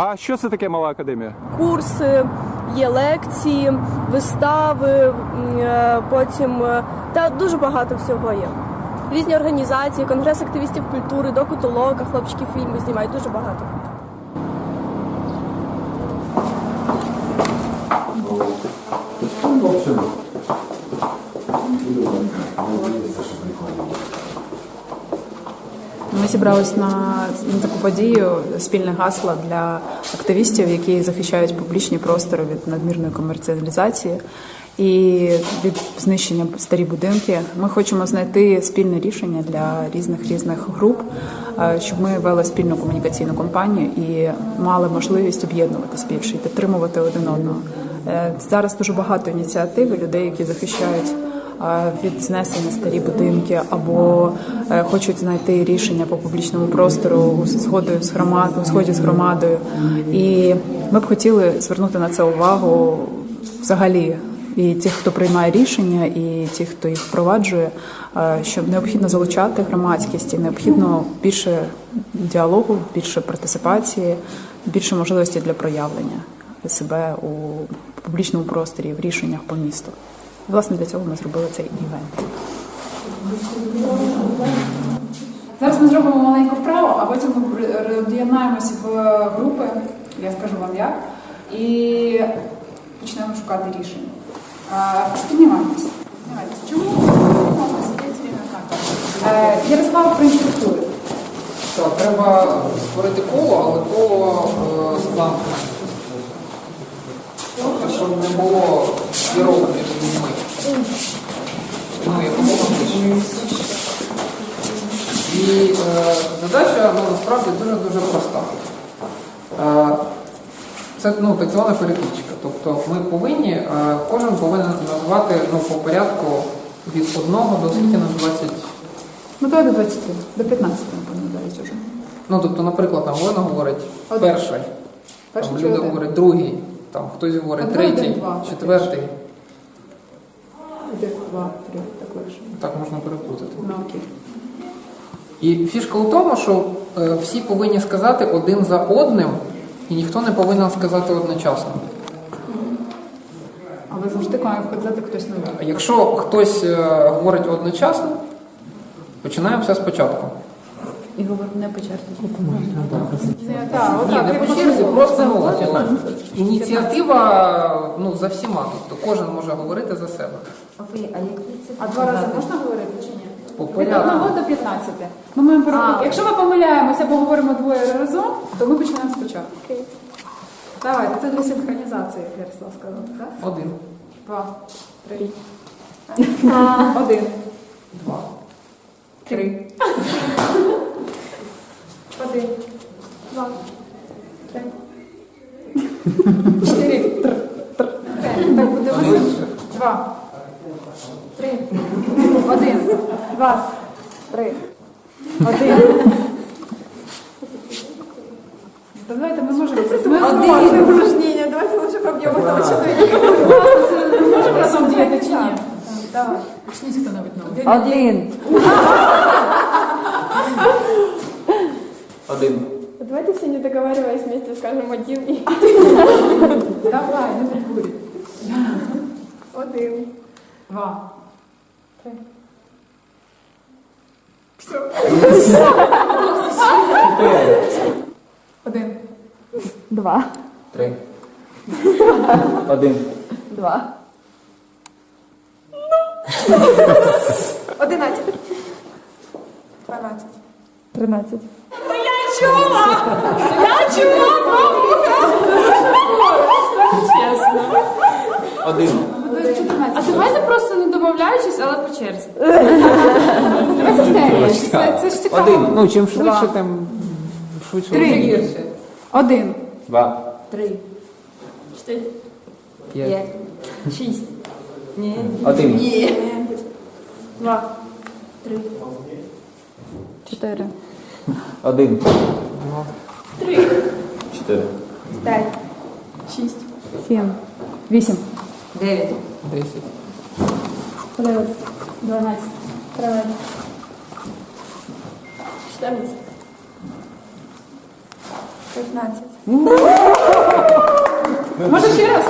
А що це таке мала академія? курси, є лекції, вистави, е, потім е, та дуже багато всього є. Різні організації, конгрес активістів культури, докутолока, хлопчики фільми знімають дуже багато. Ми зібрались на, таку подію спільне гасло для активістів, які захищають публічні простори від надмірної комерціалізації і від знищення старі будинки. Ми хочемо знайти спільне рішення для різних різних груп, щоб ми вели спільну комунікаційну кампанію і мали можливість об'єднуватись більше і підтримувати один одного. Е, Зараз дуже багато ініціатив людей, які захищають від знесення старі будинки або е, хочуть знайти рішення по публічному простору згодою з громадою, у згоді з громадою. І ми б хотіли звернути на це увагу взагалі. І тих, хто приймає рішення, і ті, хто їх впроваджує, е, що необхідно залучати громадськість, і необхідно більше діалогу, більше партисипації, більше можливості для проявлення себе у публічному просторі, в рішеннях по місту. Власне, для цього ми зробили цей івент. Зараз ми зробимо маленьку вправу, а потім ми об'єднаємося в групи, я скажу вам як, і почнемо шукати рішення. Піднімайтеся. Чому можна сидіти рівно так? Ярослав про інструктури. Так, треба створити коло, але коло е. Тобто, щоб не було дірок між людьми. Ну, якомога. І е, задача ну, насправді дуже-дуже проста. Е, це ну, так звана перекличка. Тобто ми повинні, е, кожен повинен назвати ну, по порядку від 1 до скільки на 20 Ну, давай до 20, до 15, напевно, навіть уже. Ну, тобто, наприклад, там Олена говорить Один. перший, Перший там чи Люда один? говорить другий, там хтось говорить третій, два, четвертий. Два, три, так легше. Так можна переплутати. Ну, окей. І фішка у тому, що е, всі повинні сказати один за одним, і ніхто не повинен сказати одночасно. Але завжди має вказати хтось новий. Якщо хтось е, говорить одночасно, починаємо все спочатку. І говорить не по черзі. Ні, не по черзі, просто ну, ініціатива ну, за всіма. Тобто кожен може говорити за себе. А два рази можна говорити чи ні? Від порядку. 1 до 15. Ми маємо порахувати. Якщо ми помиляємося або говоримо двоє разом, то ми починаємо спочатку. Давайте, це для синхронізації, як Ярослав сказав, так? Один. Два, три. Один. Два. Три. Один. Два. Три. Чотири. Тр. Тр. П'ять. Так буде веселіше. Два. Три. Один. Два. Три. Один. Та Давайте ми можемо це. Ми зможемо. упражнення, давайте лише поб'ємо того чоловіка. Ми можемо разом діяти чи ні? Давай. Почніть хто-небудь новий. Один. Один. Давайте всі не договариваясь вместе скажем один і Давай, не прикурі. один. Два. Три. Один. Два. Три. Один. Два. Одинадцять. Дванадцять. Тринадцять. Один. А давайте просто не домовляючись, але по черзі. Це, це ж цікаво. Один. Ну, чим швидше, тим швидше. Три. Гірше. Один. Два. Три, чотири, П'ять. п'ять, шість. Ні. Один. Два, три, Чотири. Один. Два. три, Чотири. п'ять, Шість. Сім. Вісім. дев'ять, Десять. одинадцять, дванадцять, тринадцять, Чотирнадцять. П'ятнадцять. Може ще раз?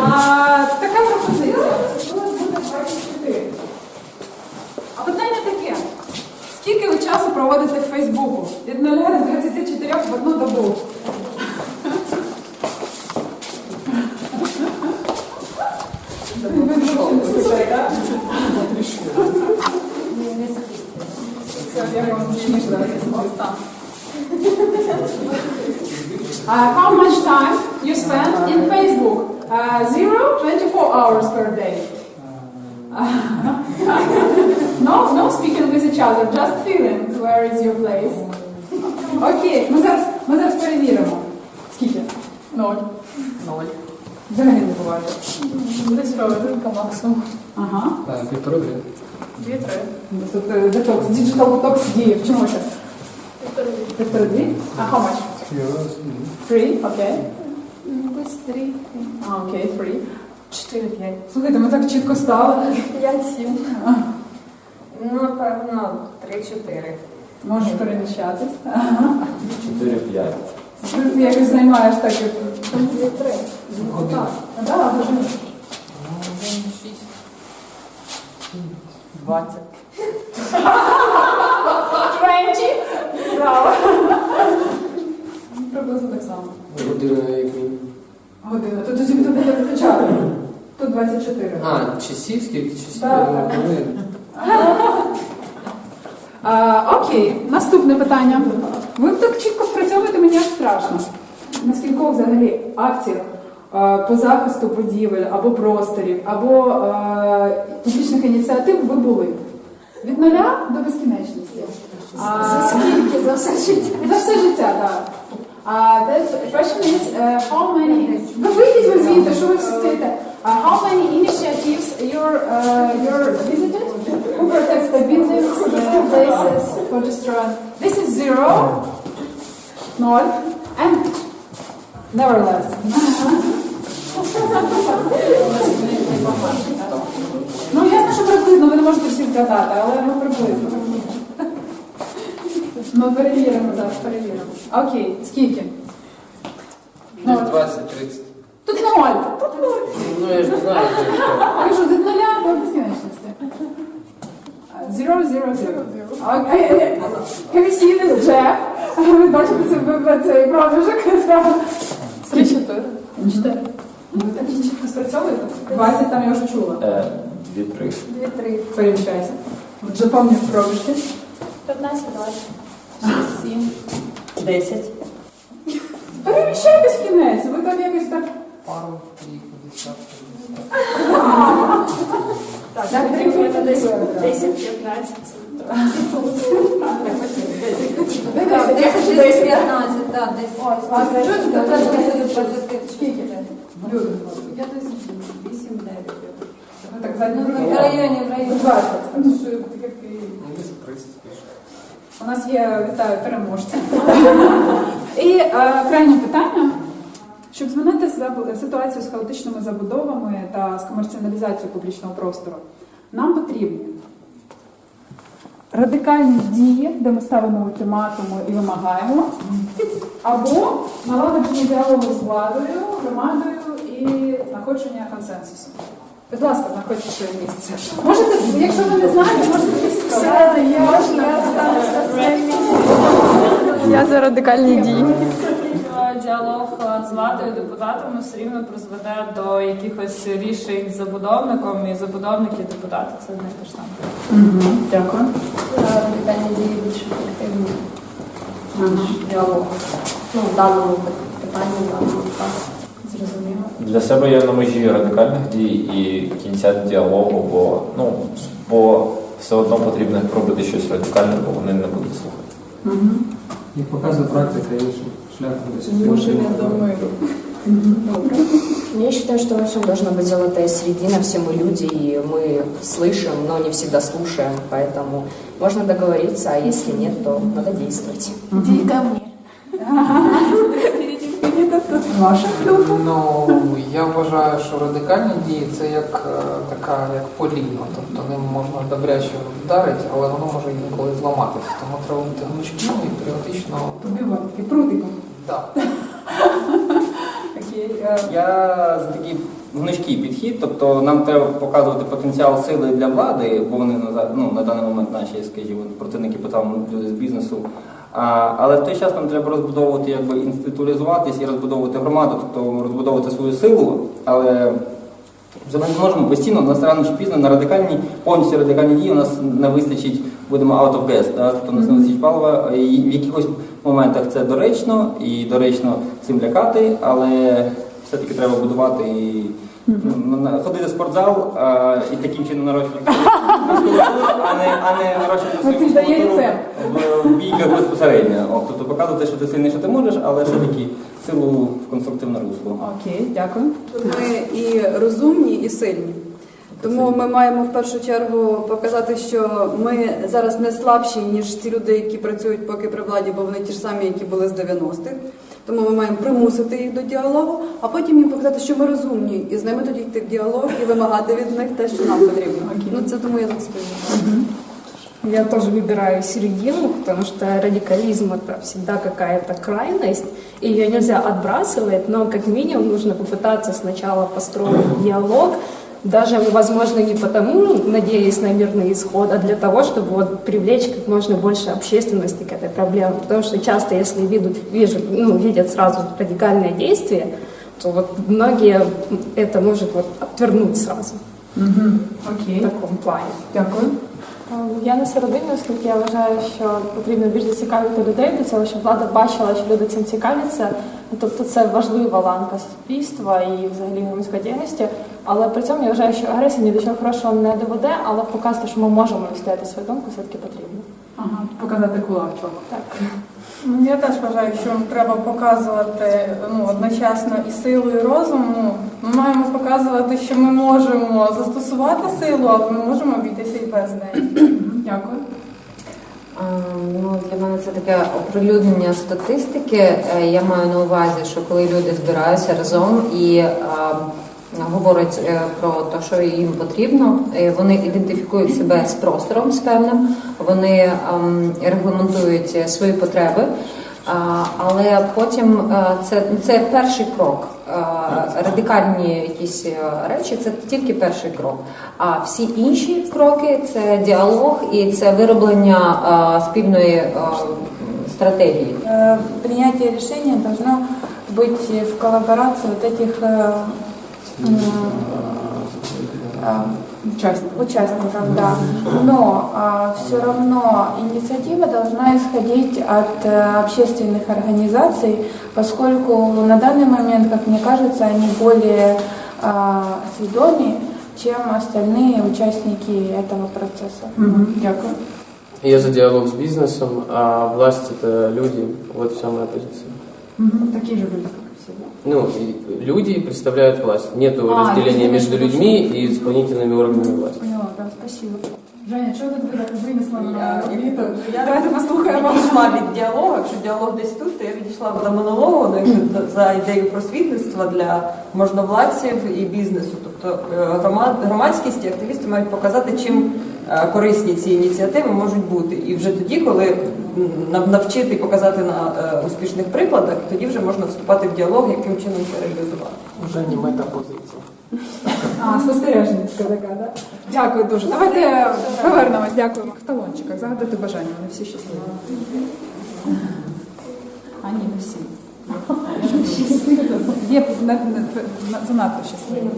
А, така пропозиція. Буде 24. А питання таке. Скільки ви часу проводите в Фейсбуку? Від 0 до 24 в одну добу. Uh, how much time you spend in Facebook? Uh, zero, 24 hours per day. no, no speaking with each other, just feeling where is your place. Окей, ми зараз, ми зараз перевіримо. Скільки? Ноль. Ноль. Взагалі не буває. Десь хвилинка максимум. Ага. Так, півтори години. Дві-три. Тут е, детокс, digital detox діє. Вчимося. Півтори дві? А how much? Three, окей. Десь три. А, окей, three. Чотири-п'ять. Слухайте, ми так чітко стали. П'ять-сім. Ну, напевно, 3-4. Можеш переміщатись. 4-5. Ти якось займаєш так. як- Дві-три. Так, да, дуже. Шість. Двадцять. 20. Браво. Приблизно так само. Година як мінімум. Година. Тут тоді буде включати. Тут 24. А, часів скільки часів? Так, так. А, окей, наступне питання. Ви так чітко спрацьовуєте, мені аж страшно. На скількох взагалі акціях е, по захисту будівель або просторів, або публічних ініціатив ви були? Від нуля до безкінечності. За скільки? За все життя? За все життя, так. Uh, question is, uh, how many... Ви вийдіть, ви звідти, що ви всі стоїте? Uh, how many initiatives you're, uh, you're visited? Who protects the buildings, places for destroying? This is zero, nol, and nevertheless. Ну, ясно, що приблизно, ви не можете всі згадати, але ну приблизно. Ми перевіримо, так, перевіримо. Окей, скільки? Десь 20-30. Тут ноль. Тут ноль. Ну я ж не знаю, Кажу, від нуля до безкінечності. Zero, zero, zero. Окей. Have you seen this Jack? Ви бачите це, цей проміжок? Три-чотири. Чотири. Ви так чітко спрацьовуєте? 20 там я вже чула. Е, 2-3. Дві-три. Переміщайся. Вже пам'ятаю проміжки. П'ятнадцять, двадцять. Шість, сім. Десять. Переміщайтесь в кінець. Ви там якось так. Пару їх десятки. Так, Так, три, це десь три. десять, п'ятнадцять. Десять, Десять, десять, п'ятнадцять, так, десь. Це ж Скільки? Я десь вісім-дев'ять. Ви так задню Ну, в районі, в районі. 20. Ну, що, таке і- Ну, десь 30 більше. У нас є вітаю переможця. І крайнє питання. Щоб змінити ситуацію з хаотичними забудовами та з комерціоналізацією публічного простору, нам потрібні радикальні дії, де ми ставимо ультиматуми і вимагаємо, або налагодження діалогу з владою, громадою і знаходження консенсусу. Будь ласка, знаходьте своє місце. Можете, якщо ви не знаєте, можете сідати. Я за радикальні дії. Діалог е, з владою, депутатами все рівно призведе до якихось рішень з забудовником, і забудовники, і депутати це не те ж саме. Дякую. Питання дії більш ефективні. Наш діалог. Ну, в даному питанні, в даному випадку. Зрозуміло. Для себе я на межі радикальних дій і кінця діалогу, бо, ну, бо все одно потрібно пробити щось радикальне, бо вони не будуть слухати. Як показує практика, інший шлях досягнення. Я считаю, что во всем должна быть золотая середина, все мы люди, и мы слышим, но не всегда слушаем, поэтому можно договориться, а если нет, то надо действовать. Иди ко мне. Ваша? Ну, я вважаю, що радикальні дії це як е, така, як поліно. Тобто ним можна добряче вдарити, але воно може інколи зламатися. Тому треба бути гнучким і періодично. Побивати прутиком. Так. Е, Я за такий гнучкий підхід, тобто нам треба показувати потенціал сили для влади, бо вони на, ну, на даний момент наші, скажімо, противники потім люди з бізнесу. Але в той час нам треба розбудовувати, якби інституалізуватись і розбудовувати громаду, тобто розбудовувати свою силу, але вже ми не можемо постійно, у нас рано чи пізно на радикальні, повністю радикальні дії у нас не вистачить, будемо out of gas, да? тобто у нас не вистачить палива. І в якихось моментах це доречно і доречно цим лякати, але все-таки треба будувати і ходити в спортзал а, і таким чином нарощувати мускулатуру, а не, а не нарощувати свою Ну, це дає мускулатуру в, бійках безпосередньо. От, тобто показувати, що ти сильний, що ти можеш, але все-таки силу в конструктивне русло. Окей, дякую. Ми і розумні, і сильні. Тому ми маємо в першу чергу показати, що ми зараз не слабші, ніж ті люди, які працюють поки при владі, бо вони ті ж самі, які були з 90-х. Тому ми маємо примусити їх до діалогу, а потім їм показати, що ми розумні, і з ними тоді йти в діалог і вимагати від них те, що нам потрібно. Ну це тому я так скажу. Я тоже выбираю середину, потому что радикализм это всегда какая-то крайность, и ее нельзя отбрасывать, но как минимум нужно попытаться сначала построить диалог, даже, возможно, не потому, надеясь на мирный исход, а для того, чтобы вот привлечь как можно больше общественности к этой проблеме. Потому что часто, если видят, вижу, ну, видят сразу радикальное действие, то вот многие это может вот отвернуть сразу Угу. в Окей, таком плане. дякую. Я не середина, оскільки я вважаю, що потрібно більш зацікавити людей до цього, щоб влада бачила, що люди цим цікавляться. Тобто це важлива ланка суспільства і взагалі громадської діяльності. Але при цьому я вважаю, що агресія ні до чого хорошого не доведе, але показати, що ми можемо відстояти свою думку, все-таки потрібно. Ага, показати кулак чого. Так. Ну, Я теж вважаю, що треба показувати ну, одночасно і силу, і розум. Ну, Ми маємо показувати, що ми можемо застосувати силу, але ми можемо обійтися і без неї. Дякую. А, Ну, для мене це таке оприлюднення статистики. Е, Я маю на увазі, що коли люди збираються разом і а, говорять е, про те, що їм потрібно, е, вони ідентифікують себе з простором з певним, вони ам, регламентують свої потреби. А, Але потім е, це, це перший крок. Е, Радикальні якісь е, речі це тільки перший крок. А всі інші кроки це діалог і це вироблення е, спільної е, стратегії. Э, Принятие решения должно быть в коллаборации вот этих э, м, э, Учасник. участников, да. Но все равно инициатива должна исходить от э, общественных организаций, поскольку на данный момент, как мне кажется, они более э, сведомы, чем остальные участники этого процесса. Угу. Дякую. Я за диалог с бизнесом, а власть это люди. Вот вся моя позиция. Угу. Такі ж люди, як і всі. да? Ну, люди представляют власть. Нету А, разделения между людьми и исполнительными органами власти. Поняла, да, спасибо. Женя, чого так винесла на Я- я- Давайте послухаємо. відійшла від діалогу, якщо діалог десь тут, то я відійшла до монологу ну, якщо за ідею просвітництва для можновладців і бізнесу. Тобто громад- громадськість і активісти мають показати, чим корисні ці ініціативи можуть бути. І вже тоді, коли навчити і показати на е, успішних прикладах, тоді вже можна вступати в діалог, яким чином це реалізувати. Вже не метапозиція. А, спостережницька така, да? Дякую дуже. Давайте повернемось, дякуємо. В талончиках загадати бажання, вони всі щасливі. А ні, не всі. Є на- на- на- занадто щасливі.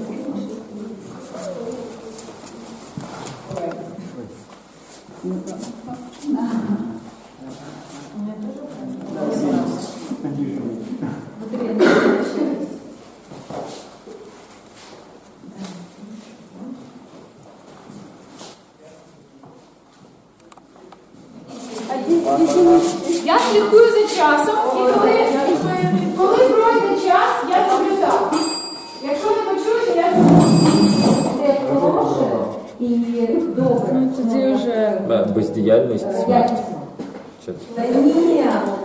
Я слідкую за часом, і коли, і добре. Тоді вже Бездіяльність, смерть. Чи- Та ні,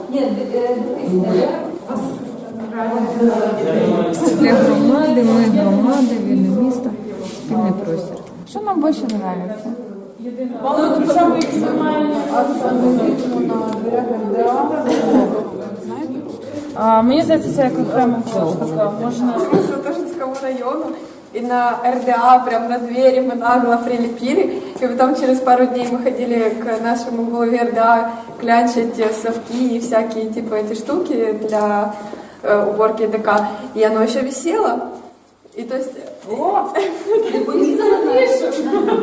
ні, дивіться, Для громади, ми громади, вільне місто, спільний простір. Що нам більше подобається? Мені здається, це як окрема. Можна Сатошинскому району И на РДА, прям на двери мы нагло прилепили. И потом через пару дней мы ходили к нашему главе РДА клянчить э, совки и всякие типа эти штуки для э, уборки ДК. И оно еще висело. И то есть... О!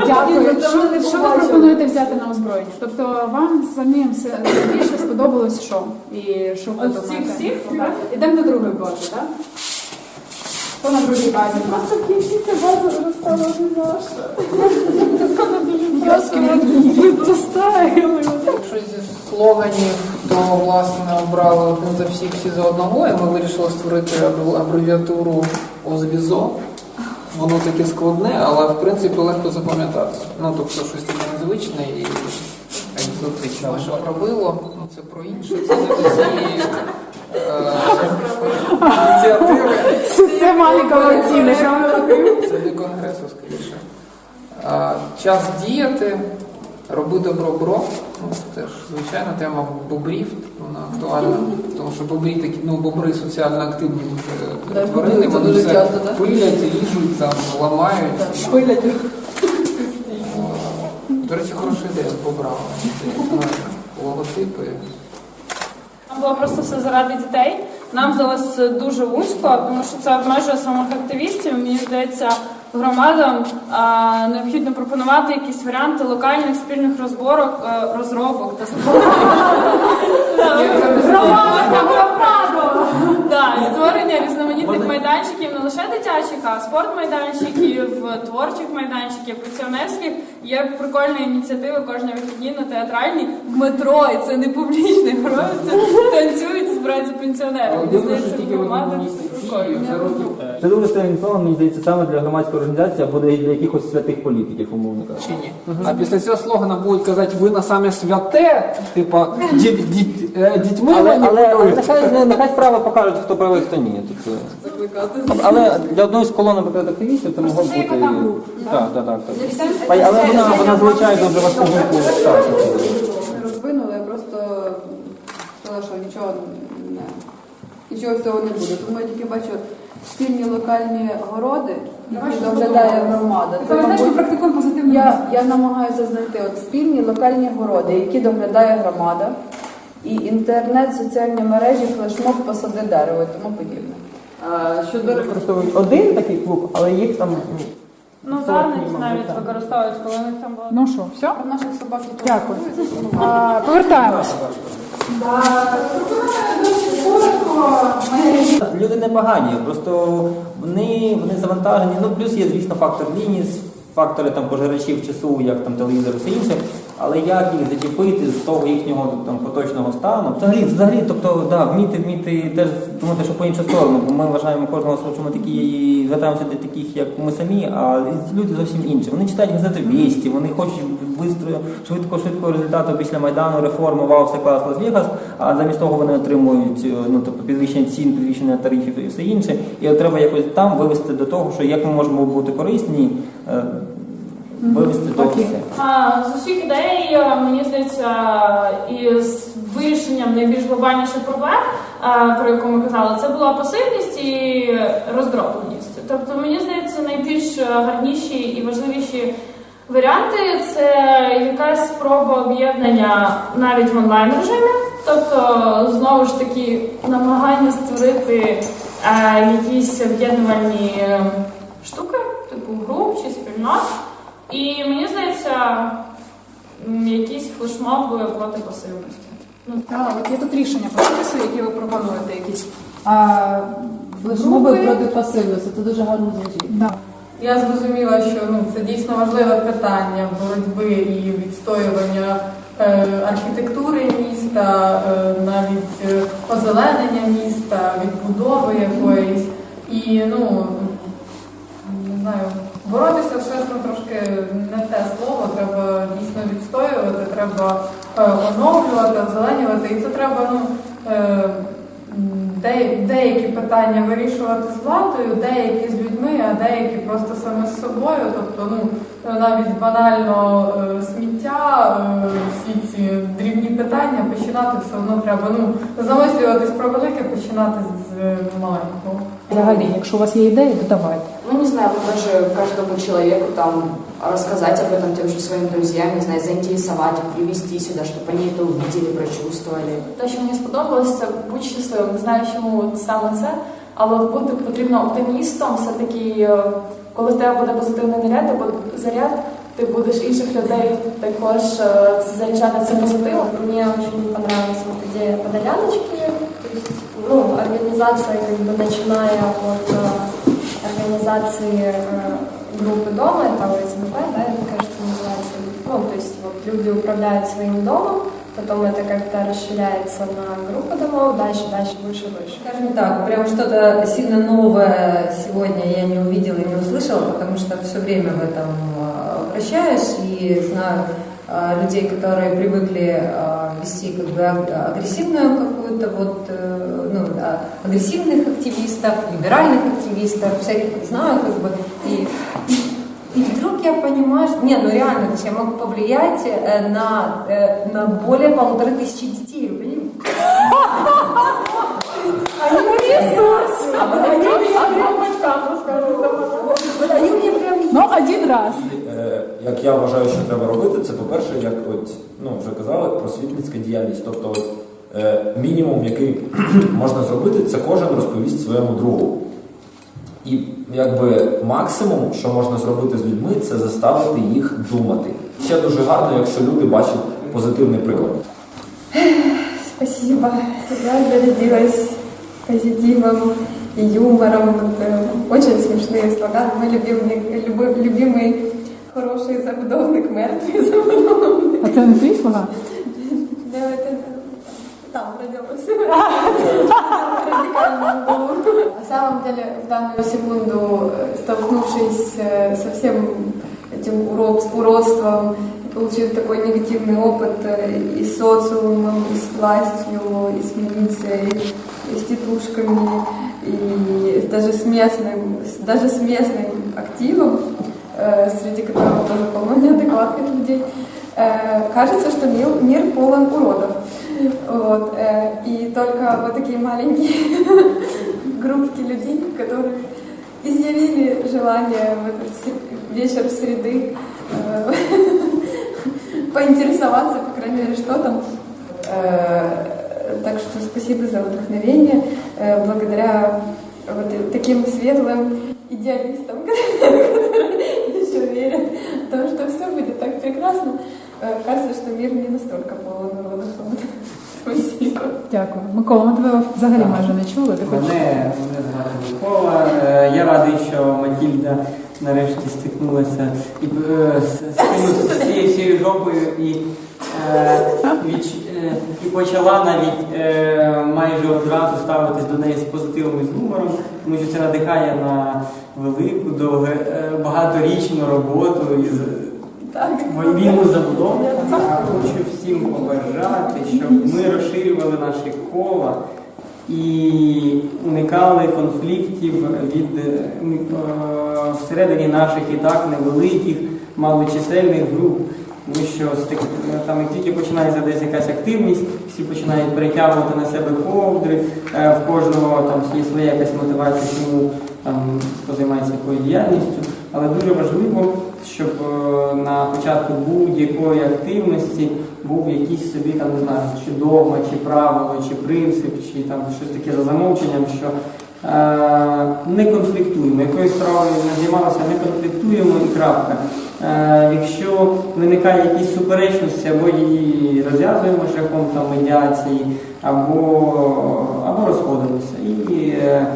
Дякую. Що, що ви пропонуєте взяти на озброєння? Тобто вам самим все більше сподобалось що? І що ви От думаєте? всіх- всіх, так? Ідемо до другої бази, так? Хто на другій базі? Просто в кінці ця база вже стала не наша. Якщо зі слоганів, то власне обрали один за всіх, всі за одного, і ми вирішили створити абревіатуру ОЗВІЗО. Воно таке складне, але в принципі легко запам'ятати. Ну тобто щось таке незвичне і екзотичне. Що правило, ну це про інше, це не ініціативи. Це Малікова оцінка. Це для конгресу, скоріше. Час діяти, роби добро бро. Ну, це теж звичайна тема бобрів, вона актуальна. Тому що бобрі такі, ну бобри соціально активні вже тварини, вони все пилять, ріжуть, там, ламають. Пилять. До речі, хороша ідея з бобрами. Логотипи. Було просто все заради дітей. Нам здалося дуже вузько, тому що це обмежує самих активістів. Мені здається, громадам а, необхідно пропонувати якісь варіанти локальних спільних розборок, а, розробок та створення різноманітних майданчиків не лише дитячих, а спортмайданчиків, творчих майданчиків, пенсіонерських. Є прикольна ініціатива кожні вихідні на театральній в метро, і це не публічний просто танцюють, збираються пенсіонери. Мені здається, громада це дуже сильний мені здається, саме для громадської організації або для якихось святих політиків, умовно кажучи. Чи ні? А після цього слогана будуть казати, ви на саме святе, типа діт- е, дітьми Але, але, але маніпулюєте. нехай, нехай справа покажуть, хто правий, хто ні. Тобто, але для одної з колон, наприклад, активістів це могло б бути. Так, так, так. так. Але вона, вона залучає дуже важку групу. Так. Розвинули, я просто сказала, що нічого не нічого з цього не буде. Тому я тільки бачу спільні локальні городи, які доглядає громада. Це, мабуть, практикуємо позитивну я, я намагаюся знайти от спільні локальні городи, які доглядає громада, і інтернет, соціальні мережі, флешмоб, посади дерево і тому подібне. Щодо Використовують один такий клуб, але їх там Ну, Дарниці навіть використовують, коли у них там було. Ну що, все? Наших собак і Дякую. А, повертаємось. Люди не погані, просто вони, вони завантажені. Ну плюс є, звісно, фактор лінії, фактори там пожирачів часу, як там телевізор, все інше. Але як їх зачепити з того їхнього там поточного стану? Взагалі, взагалі, тобто, да, вміти, вміти теж думати, що по іншу сторону, бо ми вважаємо кожного свого, що ми такі звертаємося до таких, як ми самі, а люди зовсім інші. Вони читають газети «Вісті», вони хочуть бистро, швидко, швидко результату після майдану, реформи, вау, все клас, Лас-Вегас, а замість того вони отримують е, ну тобто підвищення цін, підвищення тарифів і все інше. І треба якось там вивести до того, що як ми можемо бути корисні, е, вивести до Окей. А, з усіх ідей, е, мені здається, і з вирішенням найбільш глобальніших проблем, е, про яку ми казали, це була пасивність і роздробленість. Тобто, мені здається, найбільш е, гарніші і важливіші варіанти це якась спроба об'єднання навіть в онлайн режимі. Тобто, знову ж таки, намагання створити е, якісь об'єднувальні е, штуки, типу груп чи спільнот. І мені здається, якісь флешмоби проти пасивності. Ну, А, от є тут рішення по спису, які ви пропонуєте якісь. А, Флешмоби групи- проти пасивності, це дуже гарно звучить. Да. Я зрозуміла, що ну це дійсно важливе питання боротьби і відстоювання е, архітектури міста, е, навіть е, озеленення міста, відбудови якоїсь. І ну не знаю, боротися все ж ну, трошки не те слово. Треба дійсно відстоювати, треба е, оновлювати, озеленювати. І це треба ну. Е, де- деякі питання вирішувати з владою, деякі з людьми, а деякі просто саме з собою. Тобто, ну навіть банально е, сміття, всі ці дрібні питання починати все одно треба. Ну замислюватись про велике, починати з маленького. Взагалі, якщо у вас є ідеї, то давайте. Ну, не знаю, вот даже каждому человеку там рассказать об этом тем же своим друзьям, не знаю, заинтересовать их, привести сюда, чтобы они это увидели, прочувствовали. Те, що мені сподобалось, це бути щасливим. Не знаю, чому саме це, але от бути потрібно оптимістом. Все таки, е, коли в тебе буде позитивний заряд, ти буд- заряд, ти будеш інших людей також е, заряджати цим позитивом. Мне очень понравилась вот идея подоляночки. То есть, ну, организация, как бы начиная от э, организации э, группы дома, это ОСББ, да, это, кажется, называется. Ну, то есть вот люди управляют своим домом, потом это как-то расширяется на группы домов, дальше, дальше, выше, выше. Скажем так, прям что-то сильно новое сегодня я не увидела и не услышала, потому что все время в этом э, вращаюсь и знаю э, людей, которые привыкли э, вести как бы аг- агрессивную какую-то вот, э, ну, агрессивных активистов, либеральных активистов, всяких знаю как бы. И, и вдруг я понимаю, что... Нет, ну реально, то есть я могу повлиять э, на, э, на более полутора тысячи детей, вы понимаете? Они ресурс. Они прям... Ну, один раз. Е, Як я вважаю, що треба робити, це по-перше, як от, ну, вже казали, просвітницька діяльність. Тобто, от, е, мінімум, який можна зробити, це кожен розповість своєму другу. І якби максимум, що можна зробити з людьми, це заставити їх думати. Ще дуже гарно, якщо люди бачать позитивний приклад. Спасибо. Я зарядилась позитивом и юмором. Вот, э, очень смешные слова. Мой любимый, любой, любимый хороший забудовник, мертвый забудовник. А це не твої слова? Там родилось. На самом деле, в данную секунду, э, столкнувшись э, со всем этим урод- уродством, получив такой негативный опыт э, и с социумом, и с властью, и с милицией, и с тетушками, и даже с местным, даже с местным активом, среди которого тоже полно неадекватных людей, э, кажется, что мир, мир полон уродов. Вот, э, и только вот такие маленькие группки людей, которые изъявили желание в этот вечер среды э, поинтересоваться, по крайней мере, что там. Э, Так что спасибо за вдохновение. Э, Благодаря вот таким светлым идеалистам, которые еще верят в то, что все будет так прекрасно, э, кажется, что мир не настолько полон. Спасибо. Дякую. Микола, ми тебе взагалі майже не чули. Ти хочеш? Мене, мене звати Микола. Е, Я радий, що Матільда нарешті стикнулася і, е, з, з, цим- з цією всією групою і, е, відч- е, і почала навіть е, майже одразу ставитись до неї з позитивом і з гумором, тому що це надихає на велику, довго, е, багаторічну роботу із вільну забудову. Хочу всім побажати, щоб ми розширювали наші кола і уникали конфліктів від е, всередині наших і так невеликих, малочисельних груп. Тому що е, там як тільки починається десь якась активність, всі починають перетягувати на себе ковдри, е, в кожного там є своя якась мотивація, чому там хто якою діяльністю. Але дуже важливо, щоб е, на початку будь-якої активності був якийсь собі там не знаю, чи догма, чи правило, чи принцип, чи там щось таке за замовченням, що е, не конфліктуємо. Якою справою не займалися, не конфліктуємо і крапка. Е, якщо виникає якісь суперечності, або її розв'язуємо шляхом там медіації, або, або розходимося. І е,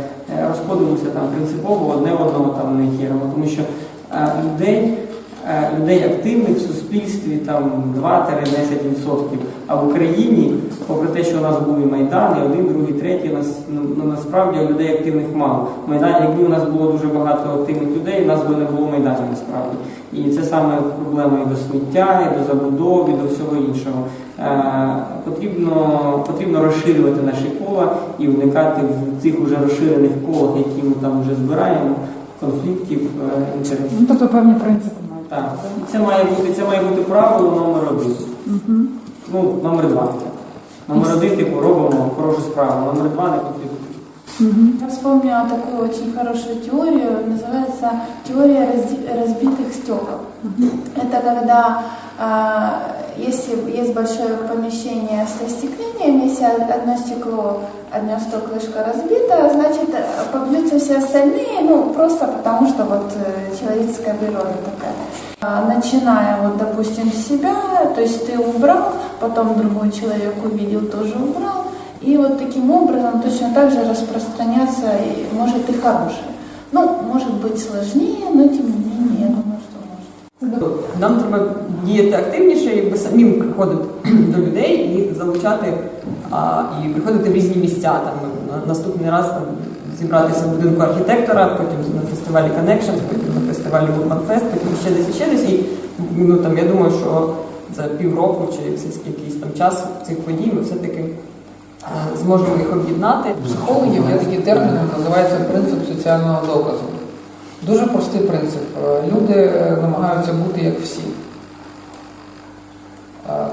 розходимося там принципово одне одного там не хіримо, тому що людей е, людей активних в суспільстві там 2-10%. А в Україні, попри те, що у нас були майдани, один, другий, третій, нас ну, ну, насправді людей активних мало. Майдан, якби у нас було дуже багато активних людей, у нас би не було майданів насправді. І це саме проблема і до сміття, і до забудови, і до всього іншого. Е, потрібно, потрібно розширювати наші кола і уникати в цих уже розширених колах, які ми там вже збираємо, конфліктів е, інтересів. Ну, тобто певні принципи. Так, і це має бути, це має бути правило номер один. Ну, номер два. Номер один, типу, робимо хорошу справу. Номер два не потрібно. Я вспомнила такую очень хорошую теорию, называется теория разди- разбитых стекол. Это когда а, если есть большое помещение со остеклением, если одно стекло, одно стеклышко разбито, значит э, побьются все остальные, ну просто потому что вот э, человеческая природа такая. Начиная вот, допустим, с себя, то есть ты убрал, потом другой человек увидел, тоже убрал, и вот таким образом точно так же распространяться и может и хорошее. Ну, может быть сложнее, но тем не менее, я думаю, что может. Нам треба діяти активніше, якби самим приходити до людей і залучати а, і приходити в різні місця. Там на наступний раз там, зібратися в будинку архітектора, потім на фестивалі Connections, потім фестивалі Urban потім ще десь ще десь. І ну там я думаю, що за півроку чи якийсь там час цих подій ми все-таки е, зможемо їх об'єднати. У психологів є такий термін, називається принцип соціального доказу. Дуже простий принцип. Е, Люди е, намагаються бути як всі.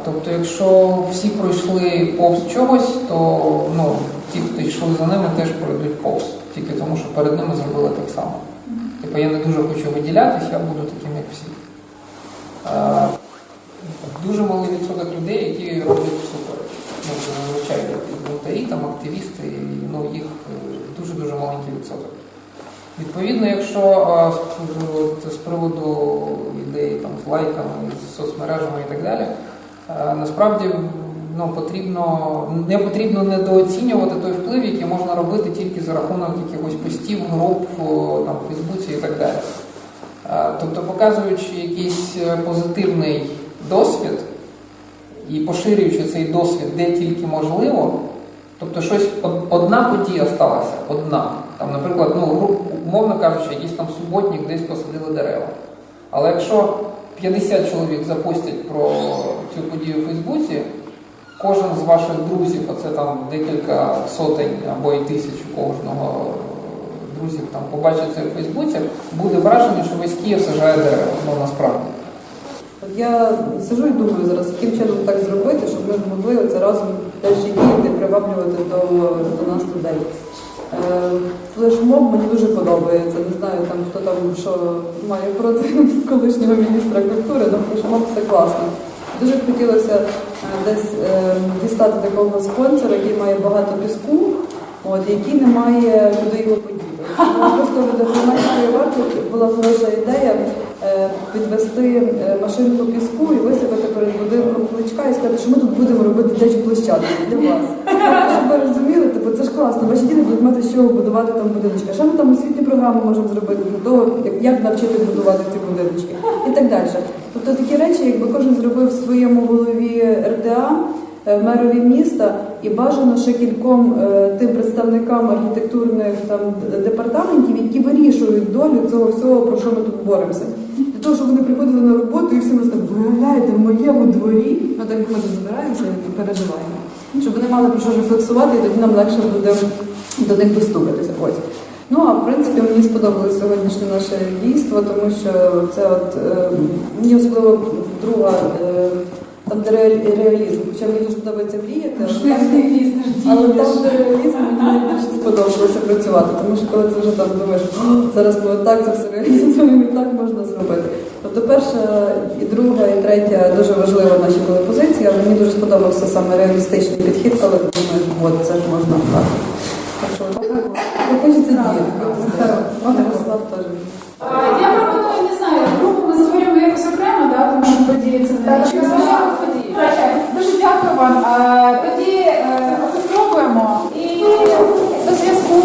Тобто, якщо всі пройшли повз чогось, то ну, ті, хто йшли за ними, теж пройдуть повз. Тільки тому, що перед ними зробили так само. Типу я не дуже хочу виділятись, я буду таким, як всі. Е, Дуже малий відсоток людей, які роблять всупереч. Ну, це зазвичай волонтарі, там активісти, ну, їх е, дуже-дуже маленький відсоток. Відповідно, якщо а, з, з приводу ідеї там, з лайками, з соцмережами і так далі, е, насправді ну, потрібно, не потрібно недооцінювати той вплив, який можна робити тільки за рахунок якихось постів, груп там, в Фейсбуці і так далі. Е, Тобто, показуючи якийсь е, позитивний досвід і поширюючи цей досвід де тільки можливо, тобто щось одна подія сталася, одна. Там, наприклад, ну, умовно кажучи, якийсь там суботник десь посадили дерева. Але якщо 50 чоловік запостять про цю подію у Фейсбуці, кожен з ваших друзів, а це там декілька сотень або і тисяч кожного друзів там побачить це в Фейсбуці, буде враження, що весь Київ сажає дерева, ну насправді. Я сижу і думаю зараз, яким чином так зробити, щоб ми змогли оце разом теж і діяти, приваблювати до, до нас людей. Е, Флешмоб мені дуже подобається. Не знаю там хто там що має проти колишнього міністра культури, але флешмоб це класно. Дуже б хотілося е, десь е, дістати такого спонсора, який має багато піску, от, який не має куди його подіти. Просто від громадської варти була хороша ідея е, підвести машинку піску і висипати перед будинком кличка і сказати, що ми тут будемо робити дитячу площадку для вас. Щоб ви розуміли, типу, це ж класно. Ваші діти будуть мати з чого будувати там будиночки. А Що ми там освітні програми можемо зробити для того, як, як навчити будувати ці будиночки і так далі. Тобто такі речі, якби кожен зробив в своєму голові РДА. е, Мерові міста і бажано ще кільком е, тим представникам архітектурних там департаментів, які вирішують долю цього всього, про що ми тут боремося. Для того, щоб вони приходили на роботу і всім розказали, виявляєте, в моєму дворі, ну так ми збираємося і переживаємо. Щоб вони мали про що рефлексувати, і тоді нам легше буде до них достукатися. Ось. Ну а в принципі мені сподобалось сьогоднішнє наше дійство, тому що це от е, мені особливо друга. Е, там, де реалізм, хоча мені дуже подобається мріяти, але там, де реалізм, мені найбільше сподобалося працювати, тому що коли ти вже там думаєш, зараз ми отак це все реалізуємо і так можна зробити. Тобто перша і друга, і третя дуже важлива наші були позиції, але мені дуже сподобався саме реалістичний підхід, коли думаєш, от це ж можна так хочеться діяти. Пане Руслав теж. Я пропоную, не знаю, групу ми створюємо якось окремо, да, тому що події на не. Дуже дякую вам. Тоді е, спробуємо і до зв'язку.